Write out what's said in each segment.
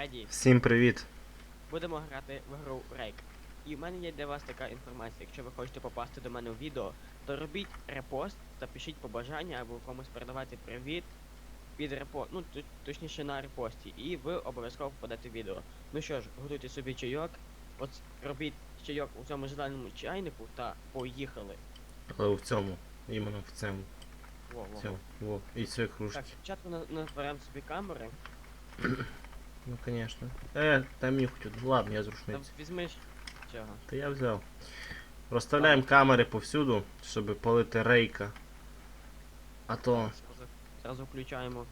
Фредді, Всім привіт. будемо грати в гру Рейк. І в мене є для вас така інформація. Якщо ви хочете попасти до мене в відео, то робіть репост та пишіть побажання або комусь передавати привіт під репост. Ну, точніше на репості. І ви обов'язково попадете в відео. Ну що ж, готуйте собі чайок, от робіть чайок у цьому зеленому чайнику та поїхали. Але в цьому. Іменно в цьому. Во, во. цьому. Во. І цієї кружки. Так, спочатку на- наберемо собі камери. Ну конечно. Е, там мені хоть. Ладно, я з Там візьмеш цього. Та я взяв. Розставляємо камери повсюду, щоб палити рейка. А то Зразу, включаємо.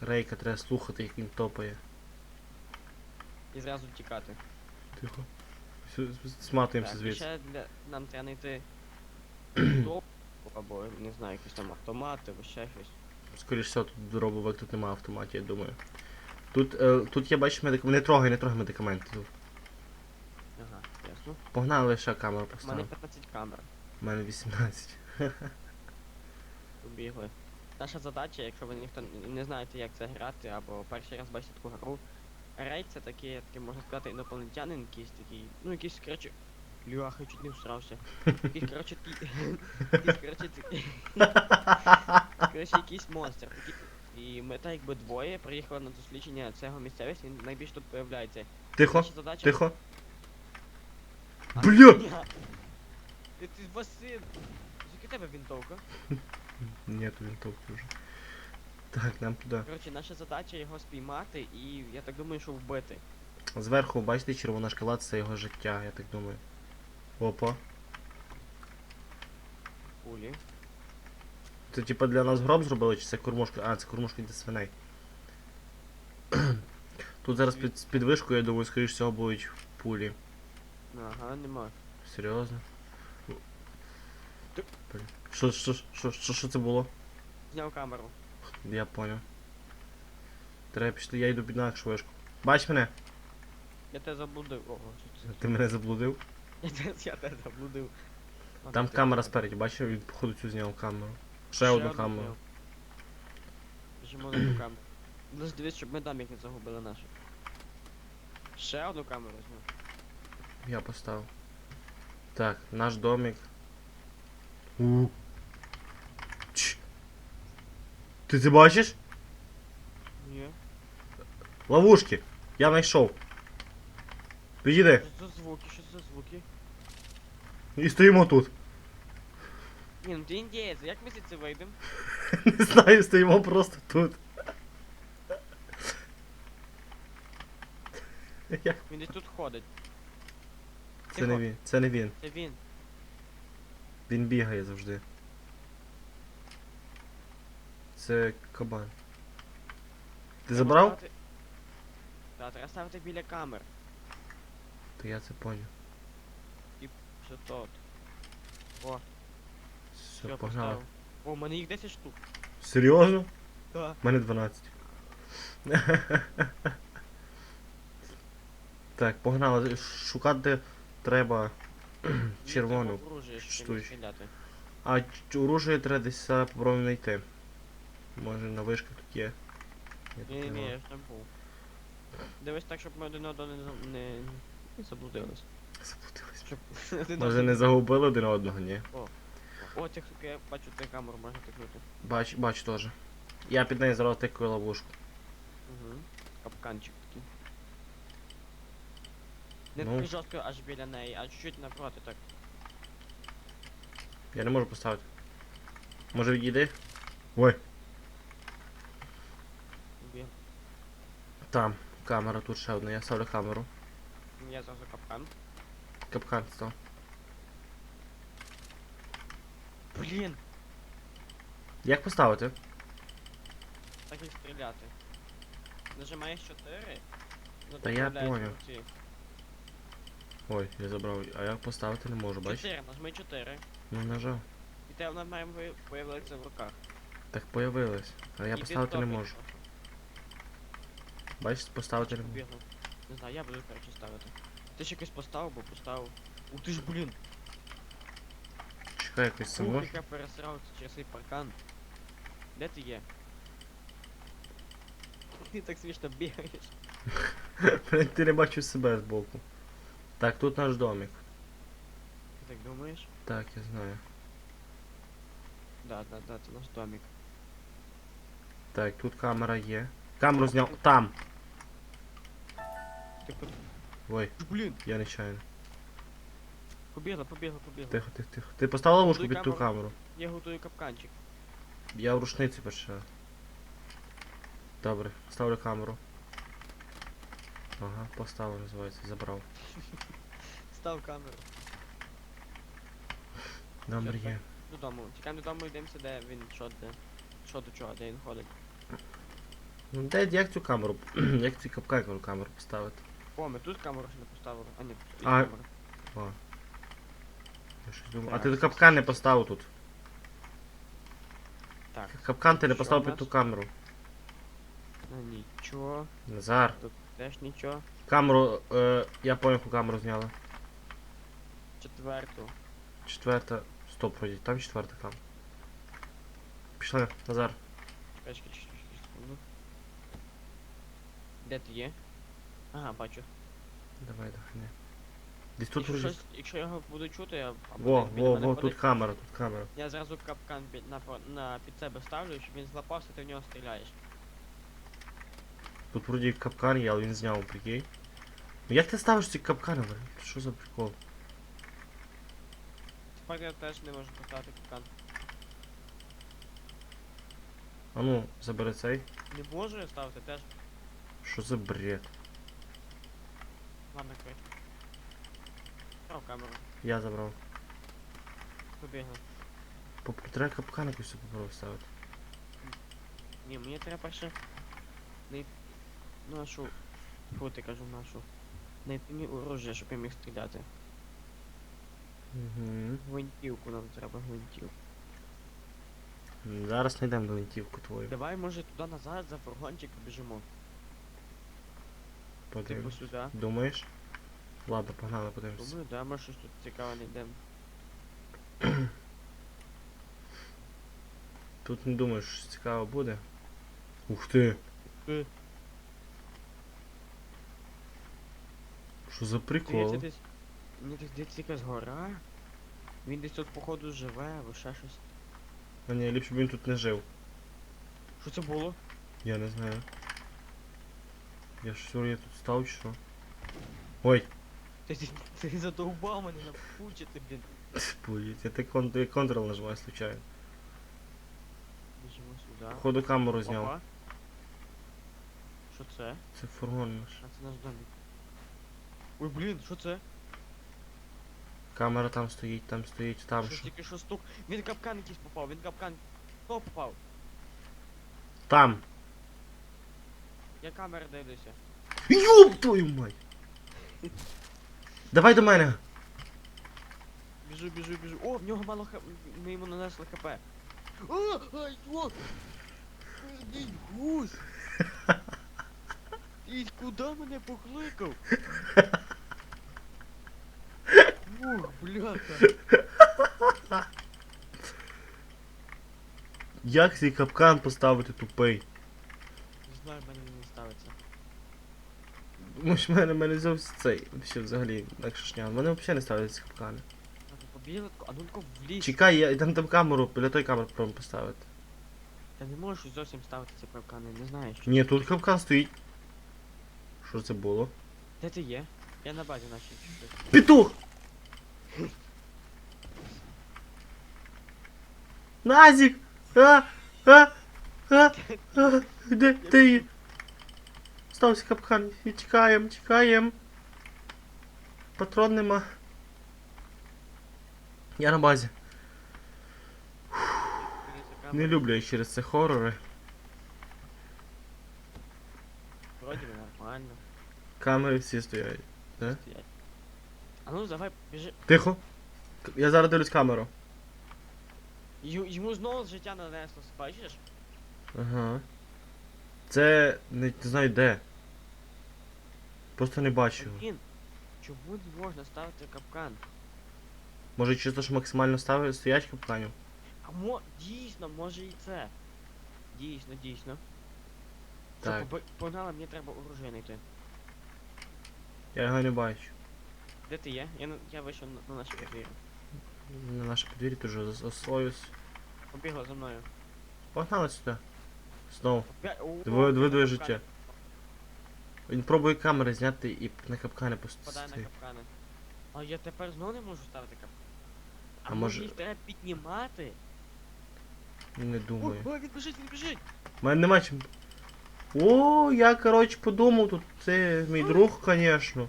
рейка треба слухати, як він топає. І зразу тікати. Тихо. Сматуємося Так, і звідси. ще для... нам треба знайти топ, або не знаю, якісь там автомати, або ще щось. Скоріше всього, тут дробовик, тут немає автоматів, я думаю. Тут, е, тут я бачу медикаменти. Не трогай, не трогай медикаменти. Тут. Ага, ясно. Погнали ще камеру У мене поставимо. 15 камер. У мене 18. Побігли. Наша задача, якщо ви ніхто не знаєте, як це грати, або перший раз бачите таку гру. Рейд це такий, такий, можна сказати, інопланетянин якийсь такий. Ну якийсь, коротше. Ляха, чуть не всрався. Якийсь, коротше, такий. Якийсь, коротше, такий. Коротше, якийсь монстр. Такий. І ми так якби двоє приїхали на дослідження цього місцевості, він найбільше тут появляється. Тихо, Наша задача... тихо. А, Бля! ні. Ти, ти Василь! Звідки в тебе вінтовка? Нету винтовки вже. Так, нам туди. Коротше, наша задача його спіймати і я так думаю, що вбити. Зверху, бачите, червона шкала це його життя, я так думаю. Опа. Пулі. Це типа для нас гроб зробили, чи це кормушка? А, це кормушка для свиней. Тут зараз під, з підвишкою, я думаю, скоріш всього будуть пулі. Ага, нема. Серйозно? Ти- Блін. Що, що, що, що, що це було? Зняв камеру. Я поняв. Треба пішли, я йду під інакшу вишку. Бач мене? Я тебе заблудив. Ого, що це? Ти мене заблудив? Я тебе, я заблудив. Ладно, Там ти- камера спереді, бачив, він походу цю зняв камеру. Ще, одну камеру. зняв. Біжимо на ту камеру. Ну ж дивись, щоб ми дамік не загубили нашу. Ще одну камеру зняв. Я поставив. Так, наш домик. У. Чш. Ти це бачиш? Ні. Ловушки. Я знайшов. Підійди. Що за звуки, що за звуки? І стоїмо тут. Ні, ну ти індієць, як ми звідси вийдемо? Не знаю, стоїмо просто тут. Я- Він десь тут ходить. Це не він. Це не він. Це він. Він бігає завжди. Це кабан. Ти забрав? Так, треба ставити біля камер. То я це поняв. Що тут? О, Все, все, погнали. поставив. О, у мене їх 10 штук. Серйозно? Так. У мене 12. так, погнали. Шукати треба червону. Штуч. стріляти. А ч- оружие треба десь зараз попробуємо знайти. Може на вишках тут є. Я тут Ні, ні, нема. я ж там був. Дивись так, щоб ми один одного не, за- не, не заблудились. Заплутались. Щоб один Може одного- не загубили один одного, ні? О, цих я бачу цю камеру, можна тикнути. Бач, бач теж. Я під нею зараз тикаю ловушку. Угу. Капканчик такий. Не Ну. такий жорстко аж біля неї, а чуть-чуть напроти так. Я не можу поставити. Може відійди? Ой, Бі- там. Камера тут ще одна, я ставлю камеру. Я зразу капкан. Капкан став. Блін! Як поставити? Так і стріляти. Нажимаєш 4. Ну, Та я поняв. Ой, я забрав. А як поставити не можу, бачиш? 4, нажми 4. Ну нажав. І тебе вона має ви- в руках. Так появилось. А я І поставити не можу. просто. Бачиш, поставити не можу. Не знаю, я буду коротше ставити. Ти ж якось поставив, бо поставив. Ух ти ж, блін! Чекай, якось це Ух, може. яка пересрав через цей паркан. Де ти є? Ти так смішно бігаєш. Блядь, ти не бачив себе збоку. Так, тут наш домик. Ти так думаєш? Так, я знаю. Да, да, да, це наш домик. Так, тут камера є. Камеру зняв. Там! Ти куди? Ой, Блін, я нечайно. Побігла, побігла, побігла. Тихо, тихо, тихо. Ти поставила ловушку під ту камеру. камеру. Я готую капканчик. Я в рушниці перше. Добре, ставлю камеру. Ага, поставив, називається, забрав. Став камеру. Добре є. Додому. Чекаємо додому, йдемося, де він, що де. Що до чого, де він ходить. Ну, де, як цю камеру, як цю капканку камеру поставити? О, ми тут камеру ще не поставили. А ні, тут А, камера. О. А ти капкан не поставив тут. Так, Капкан ти не поставив під ту камеру. ну нічого. Назар. Тут теж нічого. Камеру, е, я понял, яку камеру зняли. Четверту. Четверта. Стоп, вроді, там четверта камера. Пішли, Назар. Чекай, чекай, секунду. Де ти є? Ага, бачу. Давай, дохни. Десь тут якщо, щось, якщо я його буду чути, я Во, во, во, тут камера, тут камера. Я зразу капкан під, на, на, під себе ставлю, щоб він злапався, ти в нього стріляєш. Тут вроді капкан є, але він зняв, прикинь. Ну як ти ставиш ці капкани, блядь? Що за прикол? Тепер я теж не можу поставити капкан. А ну, забери цей. Не можу я ставити теж. Що за бред? Ладно, край. Став камеру. Я забрав. Побігли. Поп- Треба капкан якось попробувати ставити. Ні, мені треба перше най... нашу. Фу, ти кажу нашу. Знайти мені оружие, щоб я міг стріляти. Угу. Гвинтівку нам треба гвинтівку. Зараз знайдемо гвинтівку твою. Давай, може, туди назад за фургончик побіжимо. Типу сюди. Думаєш? Ладно, погнали, подивимось. Думаю, да, може щось тут цікаве знайдемо. Тут не думаю, що цікаво буде. Ух ти! Ти. Що за прикол? десь. Мені так здається якась гора. Він десь тут походу живе, або ще щось. А ні, ліпше б він тут не жив. Що це було? Я не знаю. Я що я тут став чи що? Ой, Ти, ти, ти задовбав мене напучити, блін. Блять, я так кон- я контрол нажимаю случайно. Біжимо сюди. Походу камеру зняв. Опа. Що це? Це фургон наш. А це наш домик. Ой, блін, що це? Камера там стоїть, там стоїть, там Що що. тільки що стук? Він капкан якийсь попав, він капкан. Хто попав? Там! Я камери дивлюся. Ёб твою мать! Давай до мене! Біжу, біжу, біжу. О, в нього мало хп. Ми йому нанесли хп. О, ай, о! Ідіть, гусь! І куди мене покликав? Ух, бляха. Як цей капкан поставити тупий? Не знаю, в мене він не ставиться. Думаєш, в мене, в мене зовсім цей. Ще взагалі, шня. В мене взагалі не ставляться капкани. Надо побігли, а ну тако в ліс. Чекай, я там там камеру, біля той камери пробуємо поставити. Та не можеш зовсім ставити ці капкани, не знаю що. Ні, тут капкан стоїть. Що це було? Де ти є? Я на базі чуть-чуть. Петух! Назік! А! А! А! а де, де є? Стався капкан. І Тікаєм, тікаєм. Патрон нема. Я на базі. Не люблю я через це хорори. Вроді би нормально. Камери всі стоять. Де? Стоять. А ну давай, біжи. Тихо. Я зараз дивлюсь камеру. Ю- Йому знову життя нанесло, бачиш? Ага. Це не, не знаю де. Просто не бачу. Блін, чому не можна ставити капкан? Може чисто ж максимально ставить стоять капканів? А мо дійсно, може і це. Дійсно, дійсно. Так. Все, погнали, мені треба оружие знайти. Я його не бачу. Де ти є? Я, на- я вийшов на, на наше подвір'я. На наше подвір'я теж зас- заслоюсь. Побігла за мною. Погнали сюди. Знову. Опять- О, Двоє двоє двоє життя. Він пробує камери зняти і на капкани Впадає на пустити. капкани. А я тепер знову не можу ставити капкани. А, А може може- їх треба піднімати? Не О, думаю. о, він біжить, він біжить! У мене нема чим. О, я коротше подумав тут. Це мій друг, звісно.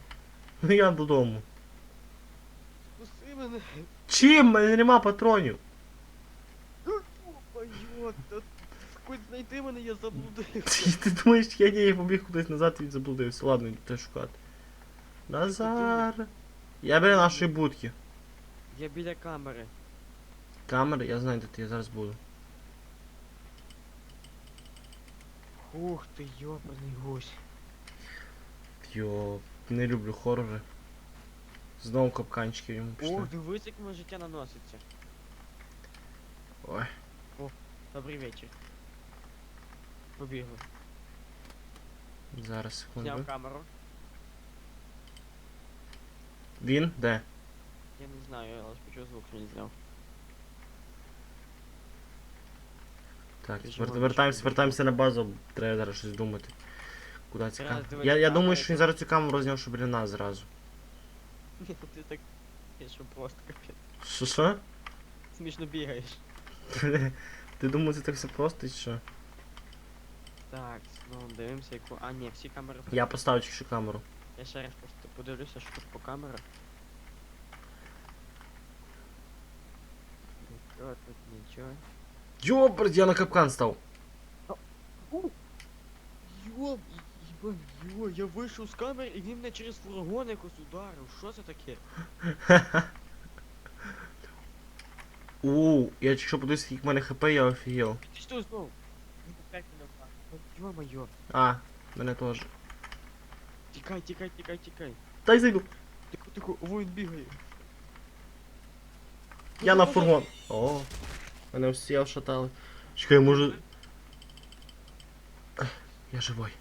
Ну я додому. Спаси мене! Чим? У мене нема патронів. Ой, та хоч знайти мене, я заблудив. Ти, ти думаєш, я ні, я побіг кудись назад і заблудився. Ладно, йди шукати. Назар. Я біля нашої будки. Я біля камери. Камери, я знаю, де ти я зараз буду. Ух ти, йобаний гусь. Йо, не люблю хорори. Знову капканчики йому пішли. Ох, дивись, як моє життя наноситься. Ой. Добрий вечір. Побігли. Зараз секунду. Зняв камеру. Він? Де? Я не знаю, я лише почув звук, що він зняв. Так, Ти ж вер- можеш вертаємося, вертаємося на базу, треба зараз щось думати. Куди ця Треба камера? дивитися Я, я думаю, що він зараз цю камеру зняв, що біля нас зразу. Ні, ти так. Я що просто капець. Що що? Смішно бігаєш. Ти думав, це так все просто чи що? Так, ну дивимося яку. А ні, всі камери. Я тільки що камеру. Я ще раз просто подивлюся, що тут по камерах. Нічого, тут нічого. Йобр, я на капкан став. Йоб, їбан, йо, я вийшов з камери і він мене через фургон якось ударив. Що це таке? У, я якщо подивився, скільки в мене хп, я офігел. Ти що знову? Він опять мене вдарив. Йо-моє. А, мене теж. Тікай, тікай, тікай, тікай. Дай зайду. Тихо, тихо, о, він бігає. Я на фургон. О, мене всі ошатали. Чекай, може. Я живой.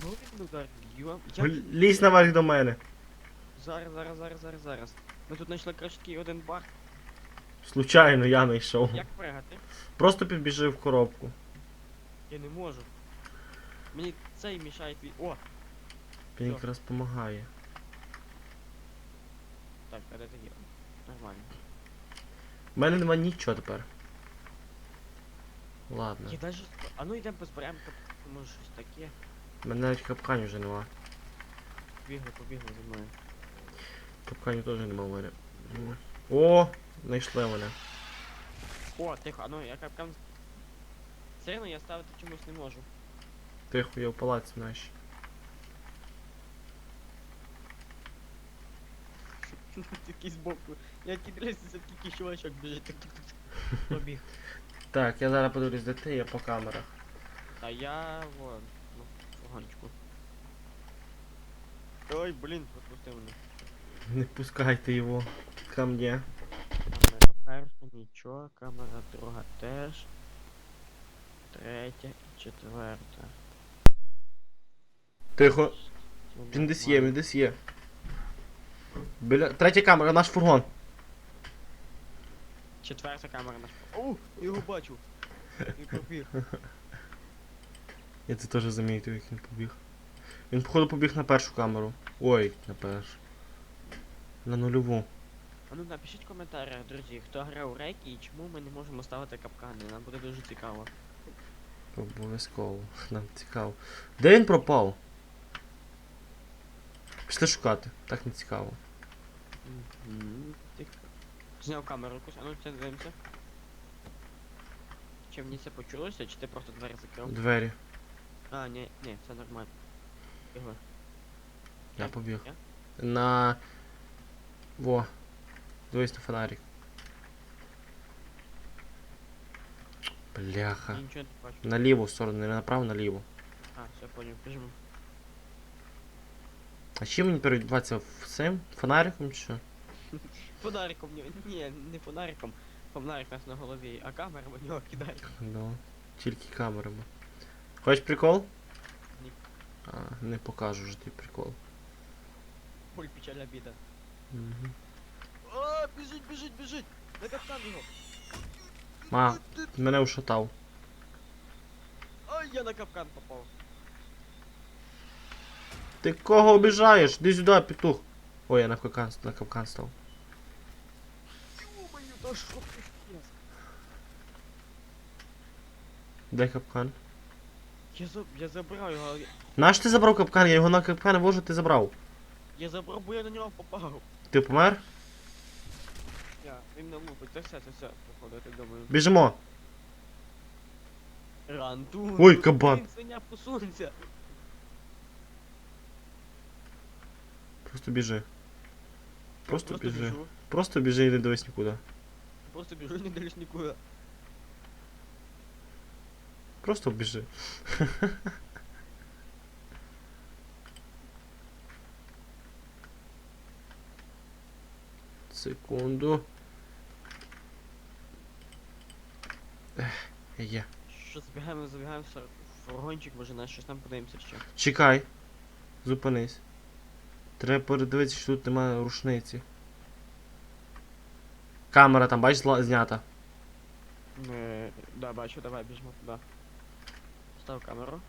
Знову він мене ударив. Йо, я... Лізь наверх до мене. Зараз, зараз, зараз, зараз, зараз. Ми тут знайшли коротше такий один баг. Случайно я знайшов. Як пригати? Просто підбіжив в коробку. Я не можу. Мені цей мішає твій. О! Він Що? якраз допомагає. Так, а де ти є? Нормально. У мене нема нічого тепер. Ладно. Я даже. А ну йдемо позберемо, кап- може щось таке. У мене навіть капканів вже нема. Побігли, побігли за мною. Капканів теж нема в мене. О! Знайшли мене. О, тихо, а ну я капкан. Одно я ставити чомусь не можу. Тихо, я в палаці наші. Такий збоку. Я кидаюся за тільки чувачок біжить. Так, так, так. Побіг. Так, я зараз подивлюсь, де ти, я по камерах. А я вон, ну, поганочку. Ой, блін, пропусти мене. Не пускайте його ко мне. Камера перша, нічого, камера друга теж. Третя і четверта. Тихо, він десь є, він десь є. Біля... Третя камера, наш фургон. Четверта камера наш. О, його бачу. І побіг. Я це теж замітив, як він побіг. Він, походу, побіг на першу камеру. Ой, на першу. На нульову. А ну напишіть в коментарях, друзі, хто грав у рейки і чому ми не можемо ставити капкани. Нам буде дуже цікаво. Обов'язково. Нам цікаво. Де він пропав? Пішли шукати. Так не цікаво. Мгм, тихо. Зняв камеру якусь, а ну це дивимося. Чи мені це почулося, чи ти просто двері закрив? Двері. А, ні, ні, це нормально. Тихо. Я побіг. я? На. Во. Дивись на фонарик. Бляха. Я нічого не бачу. На ліву сторону, не направо, наліво. А, все, понял, біжимо. А чим мені перебуватися в цим? Фонариком чи що? Фонариком, ні, ні, не фонариком. фонарик у нас на голові, а камера в нього кидає. Ну, тільки камерами. Хочеш прикол? Ні. А, не покажу ж тобі прикол. Ой, печальна біда. Угу. О, біжить, біжить, біжить! На капкан його! Ма, мене ушатав. Ой, я на капкан попав. Ти кого обіжаєш? Іди сюди, петух. Ой, я на капкан, на капкан став. Ё-моё, да що ти? Де капкан? Я, за... я забрав його, Наш ти забрав капкан? Я його на капкан вожу, ти забрав. я забрав, бо я на нього попав. Ти помер? Я, він на лупить, це все, це все, походу, я так думаю. Біжимо. Рантун. Ой, кабан. Блін, свиня, посунься. Просто біжи. Просто, Просто біжи. біжу. Просто біжи і не дивись нікуди. Просто біжу, не дивлюсь нікуди. Просто біжи. Секунду. Ех, є. Що, забігаємо, забігаємо в фургончик, може на щось там подивимося ще. Чекай. Зупинись. Треба передивитися, що тут немає рушниці. Камера там, бачиш, знята. Е, да, бачу, давай біжимо туди. Став камеру.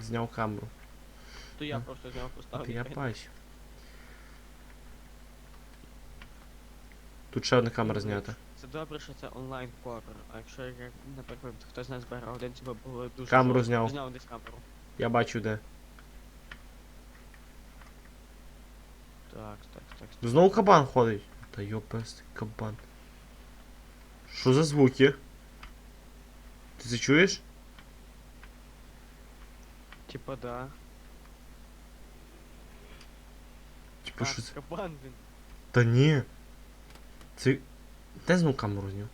Зняв камеру. То я просто з нього поставив. Я бачу. Тут ще одна камера знята. Це добре, що це онлайн хоррор. А якщо як, наприклад, хтось з нас збирав один, це б було дуже. Камеру сложно. зняв. Зняв десь камеру. Я бачу де. Так, так, так. Знову кабан ходить. Та йопес, кабан. Що за звуки? Ти це чуєш? Типа да. Типу, що А, це? кабан він. Та ні. Це. Де знову камеру зняв?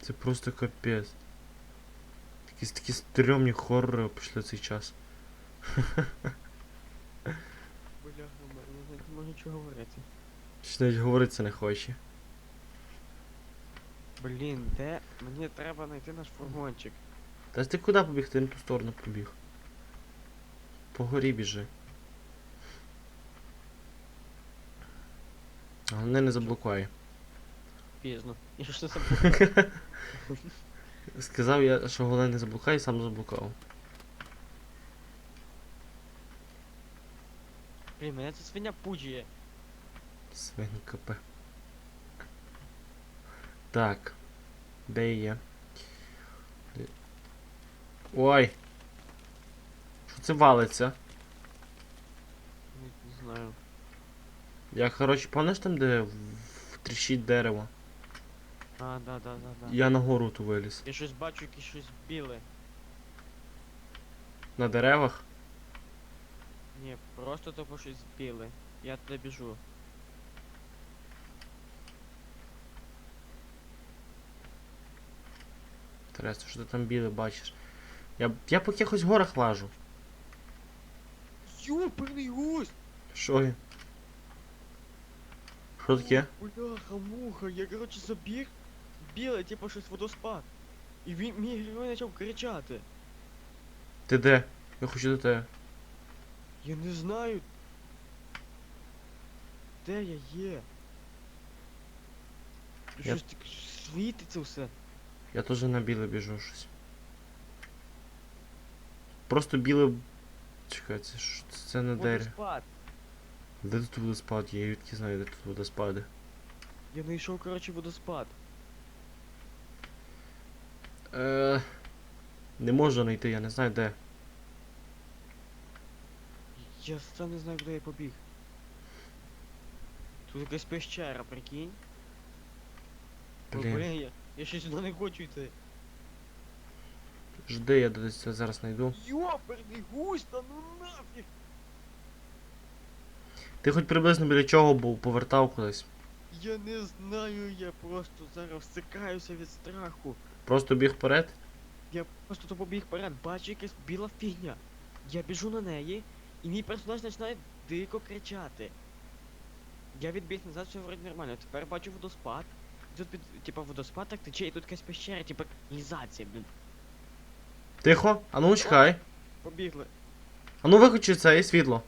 Це просто капець. Якісь такі стрьомні хоррори пішли цей час. Бля, не можу нічого говорити. Чи навіть говорити не хоче. Блін, де? Мені треба знайти наш фургончик. Та ти куди побіг? Ти на ту сторону побіг. По горі біжи. Головне не заблокуй. Пізно. Я ж не забув. Сказав я, що головне не заблукай, сам заблукав. Блін, мене ця свиня пуджує. Свинка П. Так. Де є? Де- Ой! Що це валиться? Не знаю. Я, коротше, пам'ятаєш там, де тріщить дерево? А, да, да, да, да. Я на гору ту виліз. Я щось бачу, якесь щось біле. На деревах? Ні, просто тупо щось біле. Я туди біжу. Інтересно, що ти там біле бачиш? Я, я по якихось горах лажу. Ёперний гусь! Що є? Що таке? Бляха, муха, я коротше забіг. Біле, типу щось водоспад. І він мій герой почав кричати. Ти де? Я хочу до тебе. Я не знаю. Де я є? Тут Я- щось так світиться все. Я теж на біле біжу щось. Просто біле. Чекай, це це на дереві. Водоспад. Де тут водоспад? Я відки знаю, де тут водоспади. Я знайшов, коротше, водоспад. Е, не можу знайти, я не знаю де. Я сам не знаю, куди я побіг. Тут якась пещера, прикинь. Блін. блін, я, я ще сюди не хочу йти. Жди, я десь це зараз знайду. Йоперний гусь, та ну нафіг! Ти хоч приблизно біля чого був, повертав кудись. Я не знаю, я просто зараз всикаюся від страху. Просто біг вперед. Я просто то побіг вперед, бачу якась біла фігня. Я біжу на неї, і мій персонаж починає дико кричати. Я відбіг назад, все вроді нормально. Тепер бачу водоспад. Тут під, типа водоспад так тече, і тут якась пещера, типа каналізація, блін. Тихо, а ну чекай. Побігли. А ну виключи це і світло.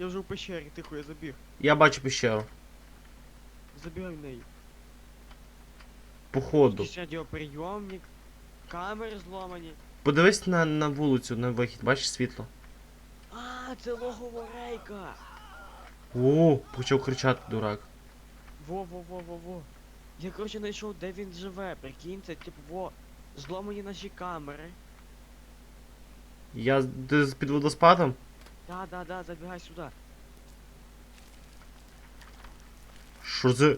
Я вже в пещері, тихо, я забіг. Я бачу пещеру. Забігай в неї. Походу. Якийсь радіоприйомник, камери зломані. Подивись на, на вулицю, на вихід, бачиш світло. А, це логово рейка. О, почав кричати, дурак. Во-во-во-во-во. Я коротше знайшов, де він живе. Прикинь, це типу во. Зломані наші камери. Я з- під водоспадом? Да, да, да, забігай сюди. Що за.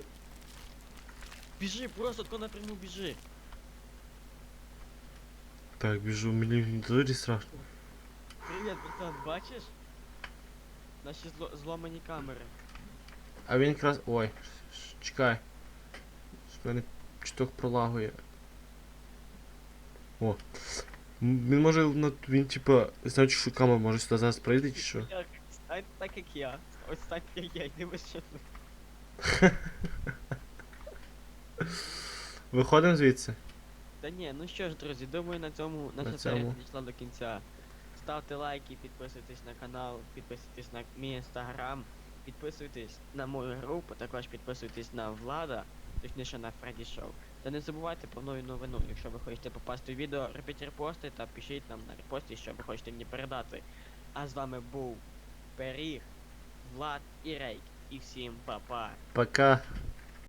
Біжи, просто тако напряму біжи. Так, біжу, мені дуже страшно. Привіт, братан, бачиш? Наші зло зломані камери. А він якраз. Ой, ш- чекай. В мене чуток пролагує. О. Він може на він типа. Знаєш, що камера може сюди зараз прийти чи що? Стань так як я. Ось стань як я, йди машину. Виходимо звідси. Та ні, ну що ж, друзі, думаю на цьому наша На серія цьому. підійшла до кінця. Ставте лайки, підписуйтесь на канал, підписуйтесь на мій інстаграм, підписуйтесь на мою групу, також підписуйтесь на Влада, точніше на Фредді Шоу. Та не забувайте про нову новину. Якщо ви хочете попасти у відео, робіть репости та пишіть нам на репості, що ви хочете мені передати. А з вами був Періг, Влад і Рейк. І всім па-па. Пока.